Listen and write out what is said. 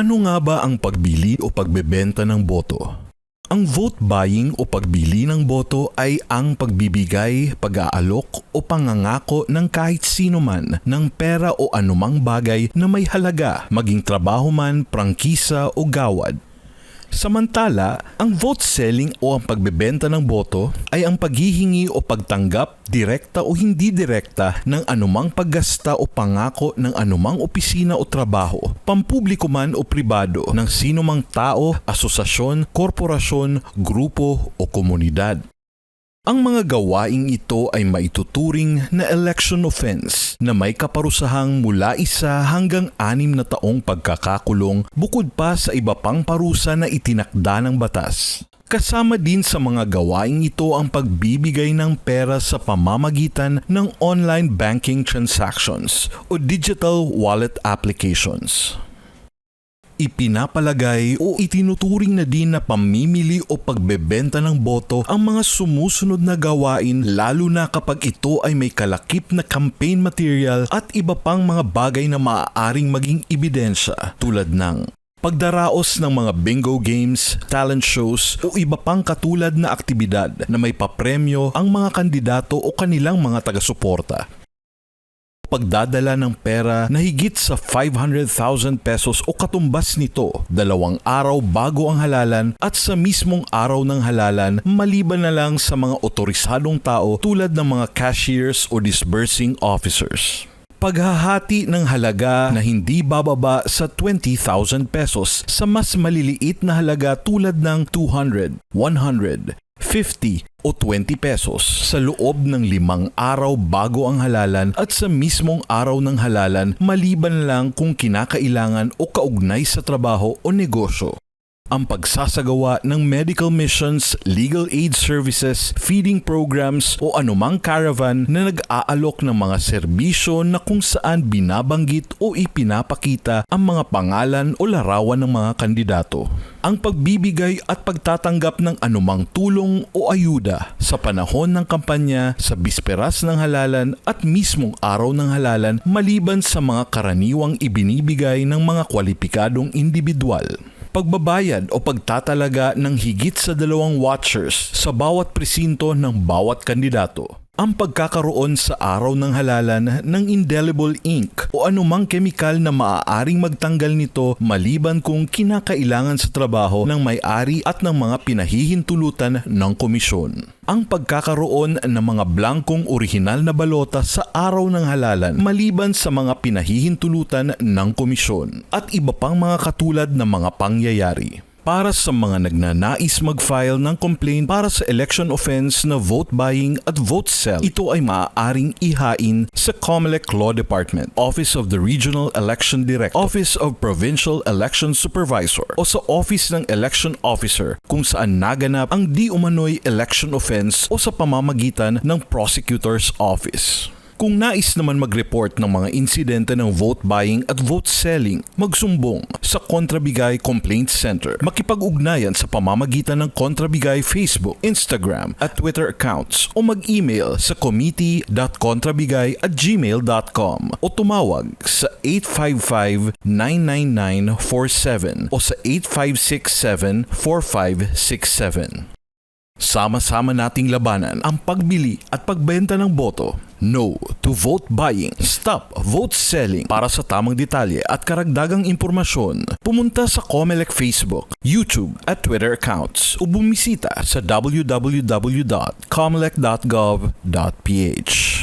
Ano nga ba ang pagbili o pagbebenta ng boto? Ang vote buying o pagbili ng boto ay ang pagbibigay, pag-aalok o pangangako ng kahit sino man ng pera o anumang bagay na may halaga, maging trabaho man, prangkisa o gawad. Samantala, ang vote selling o ang pagbebenta ng boto ay ang paghihingi o pagtanggap, direkta o hindi direkta ng anumang paggasta o pangako ng anumang opisina o trabaho, pampubliko man o pribado ng sino mang tao, asosasyon, korporasyon, grupo o komunidad. Ang mga gawaing ito ay maituturing na election offense na may kaparusahang mula isa hanggang anim na taong pagkakakulong bukod pa sa iba pang parusa na itinakda ng batas. Kasama din sa mga gawaing ito ang pagbibigay ng pera sa pamamagitan ng online banking transactions o digital wallet applications ipinapalagay o itinuturing na din na pamimili o pagbebenta ng boto ang mga sumusunod na gawain lalo na kapag ito ay may kalakip na campaign material at iba pang mga bagay na maaaring maging ebidensya tulad ng pagdaraos ng mga bingo games, talent shows o iba pang katulad na aktibidad na may papremyo ang mga kandidato o kanilang mga taga-suporta pagdadala ng pera na higit sa 500,000 pesos o katumbas nito. Dalawang araw bago ang halalan at sa mismong araw ng halalan maliban na lang sa mga otorisadong tao tulad ng mga cashiers o disbursing officers. Paghahati ng halaga na hindi bababa sa 20,000 pesos sa mas maliliit na halaga tulad ng 200, 100, 50 o 20 pesos sa loob ng limang araw bago ang halalan at sa mismong araw ng halalan maliban lang kung kinakailangan o kaugnay sa trabaho o negosyo ang pagsasagawa ng medical missions, legal aid services, feeding programs o anumang caravan na nag-aalok ng mga serbisyo na kung saan binabanggit o ipinapakita ang mga pangalan o larawan ng mga kandidato. Ang pagbibigay at pagtatanggap ng anumang tulong o ayuda sa panahon ng kampanya, sa bisperas ng halalan at mismong araw ng halalan maliban sa mga karaniwang ibinibigay ng mga kwalipikadong individual pagbabayad o pagtatalaga ng higit sa dalawang watchers sa bawat presinto ng bawat kandidato ang pagkakaroon sa araw ng halalan ng indelible ink o anumang kemikal na maaaring magtanggal nito maliban kung kinakailangan sa trabaho ng may-ari at ng mga pinahihintulutan ng komisyon. Ang pagkakaroon ng mga blankong orihinal na balota sa araw ng halalan maliban sa mga pinahihintulutan ng komisyon at iba pang mga katulad ng mga pangyayari para sa mga nagnanais mag-file ng complaint para sa election offense na vote buying at vote sell. Ito ay maaaring ihain sa COMELEC Law Department, Office of the Regional Election Director, Office of Provincial Election Supervisor o sa Office ng Election Officer kung saan naganap ang di umano'y election offense o sa pamamagitan ng Prosecutor's Office. Kung nais naman mag-report ng mga insidente ng vote buying at vote selling, magsumbong sa Kontrabigay Complaint Center. Makipag-ugnayan sa pamamagitan ng Kontrabigay Facebook, Instagram at Twitter accounts o mag-email sa committee.kontrabigay at gmail.com o tumawag sa 855-99947 o sa 8567-4567. Sama-sama nating labanan ang pagbili at pagbenta ng boto. No to vote buying. Stop vote selling. Para sa tamang detalye at karagdagang impormasyon, pumunta sa Comelec Facebook, YouTube at Twitter accounts o bumisita sa www.comelec.gov.ph.